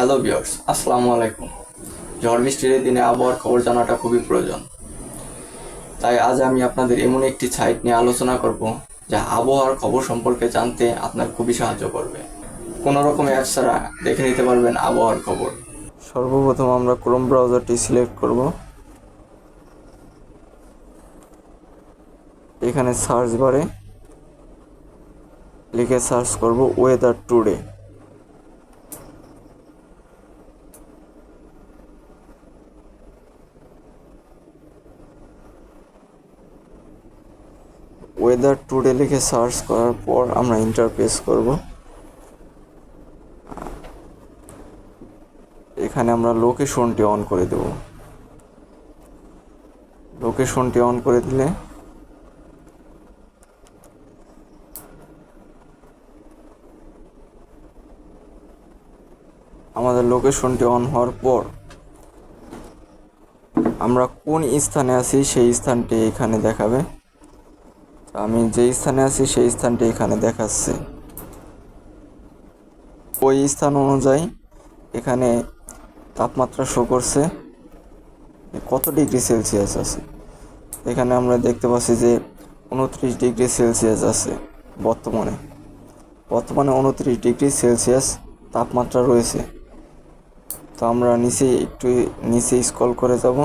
Hello বিয়ার্স আসসালামু আলাইকুম ঝড় বৃষ্টির দিনে আবহাওয়ার খবর জানাটা খুবই প্রয়োজন। তাই আজ আমি আপনাদের এমন একটি সাইট নিয়ে আলোচনা করব, যা আবহাওয়ার খবর সম্পর্কে জানতে আপনার খুবই সাহায্য করবে। কোনো রকম অ্যাপ ছাড়া দেখে নিতে পারবেন আবহাওয়ার খবর। সর্বপ্রথম আমরা ক্রোম ব্রাউজারটি সিলেক্ট করব। এখানে সার্চ বারে লিখে সার্চ করব ওয়েদার টুডে ওয়েদার টুডে লিখে সার্চ করার পর আমরা ইন্টারপেস করব। এখানে আমরা লোকেশনটি অন করে দেব। লোকেশনটি অন করে দিলে আমাদের লোকেশনটি অন হওয়ার পর আমরা কোন স্থানে আছি সেই স্থানটি এখানে দেখাবে। আমি যে স্থানে আছি, সেই স্থানটি এখানে দেখাচ্ছে। ওই স্থান অনুযায়ী এখানে তাপমাত্রা শো করছে। কত ডিগ্রি সেলসিয়াস আছে? এখানে আমরা দেখতে পাচ্ছি যে উনত্রিশ ডিগ্রি সেলসিয়াস আছে বর্তমানে। বর্তমানে উনত্রিশ ডিগ্রি সেলসিয়াস তাপমাত্রা রয়েছে। তো আমরা নিচে একটু নিচে স্কল করে যাব।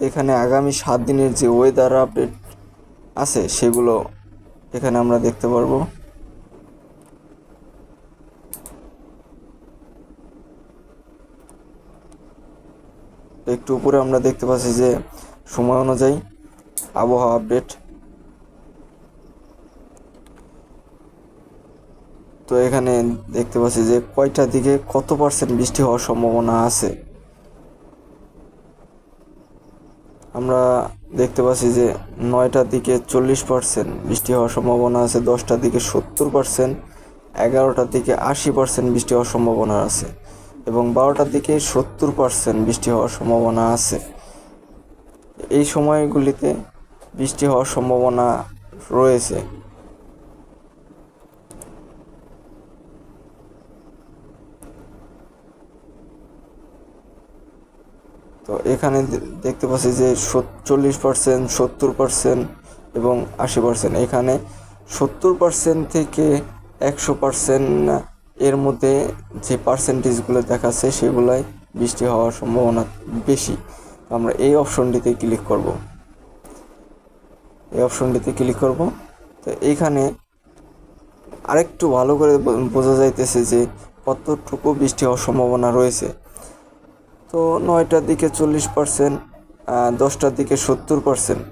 এখানে আগামী সাত দিনের যে ওয়েদার আপডেট আছে, সেগুলো এখানে আমরা দেখতে পারব। একটু উপরে আমরা দেখতে পাচ্ছি যে, সময় অনুযায়ী আবহাওয়া আপডেট তো এখানে দেখতে পাচ্ছি যে কয়টার দিকে কত পার্সেন্ট বৃষ্টি হওয়ার সম্ভাবনা আছে। আমরা দেখতে পাচ্ছি যে নয়টার দিকে চল্লিশ পার্সেন্ট বৃষ্টি হওয়ার সম্ভাবনা আছে দশটার দিকে সত্তর পার্সেন্ট এগারোটার দিকে আশি পার্সেন্ট বৃষ্টি হওয়ার সম্ভাবনা আছে এবং বারোটার দিকে সত্তর পার্সেন্ট বৃষ্টি হওয়ার সম্ভাবনা আছে। এই সময়গুলিতে বৃষ্টি হওয়ার সম্ভাবনা রয়েছে। তো এখানে দেখতে পাচ্ছি যে চল্লিশ পার্সেন্ট, সত্তর পার্সেন্ট এবং আশি পার্সেন্ট। এখানে সত্তর পার্সেন্ট থেকে একশো পার্সেন্ট এর মধ্যে যে পার্সেন্টেজগুলো দেখাচ্ছে সেগুলাই বৃষ্টি হওয়ার সম্ভাবনা বেশি। আমরা এই অপশনটিতে ক্লিক করব। এই অপশনটিতে ক্লিক করব। তো এইখানে আরেকটু ভালো করে বোঝা যাইতেছে যে কতটুকু বৃষ্টি হওয়ার সম্ভাবনা রয়েছে। তো নয়টার দিকে চল্লিশ পার্সেন্ট দশটার দিকে সত্তর পার্সেন্ট।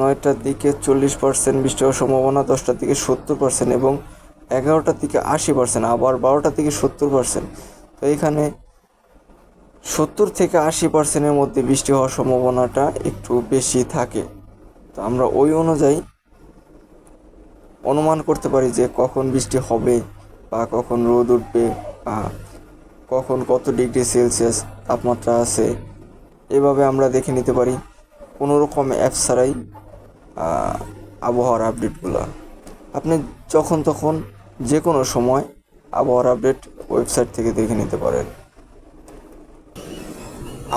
নয়টার দিকে চল্লিশ পার্সেন্ট বৃষ্টি হওয়ার সম্ভাবনা, দশটার দিকে সত্তর পার্সেন্ট এবং এগারোটার দিকে আশি পার্সেন্ট, আবার বারোটার দিকে সত্তর পার্সেন্ট। তো এখানে সত্তর থেকে আশি পার্সেন্টের মধ্যে বৃষ্টি হওয়ার সম্ভাবনাটা একটু বেশি থাকে। তো আমরা ওই অনুযায়ী অনুমান করতে পারি যে কখন বৃষ্টি হবে বা কখন রোদ উঠবে বা কখন কত ডিগ্রি সেলসিয়াস তাপমাত্রা আছে, এভাবে আমরা দেখে নিতে পারি। কোনো রকম অ্যাপ ছাড়াই আবহাওয়ার আপডেটগুলো। আপনি যখন তখন যে কোনো সময় আবহাওয়ার আপডেট ওয়েবসাইট থেকে দেখে নিতে পারেন।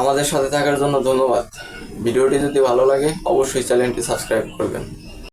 আমাদের সাথে থাকার জন্য ধন্যবাদ। ভিডিওটি যদি ভালো লাগে, অবশ্যই চ্যানেলটি সাবস্ক্রাইব করবেন।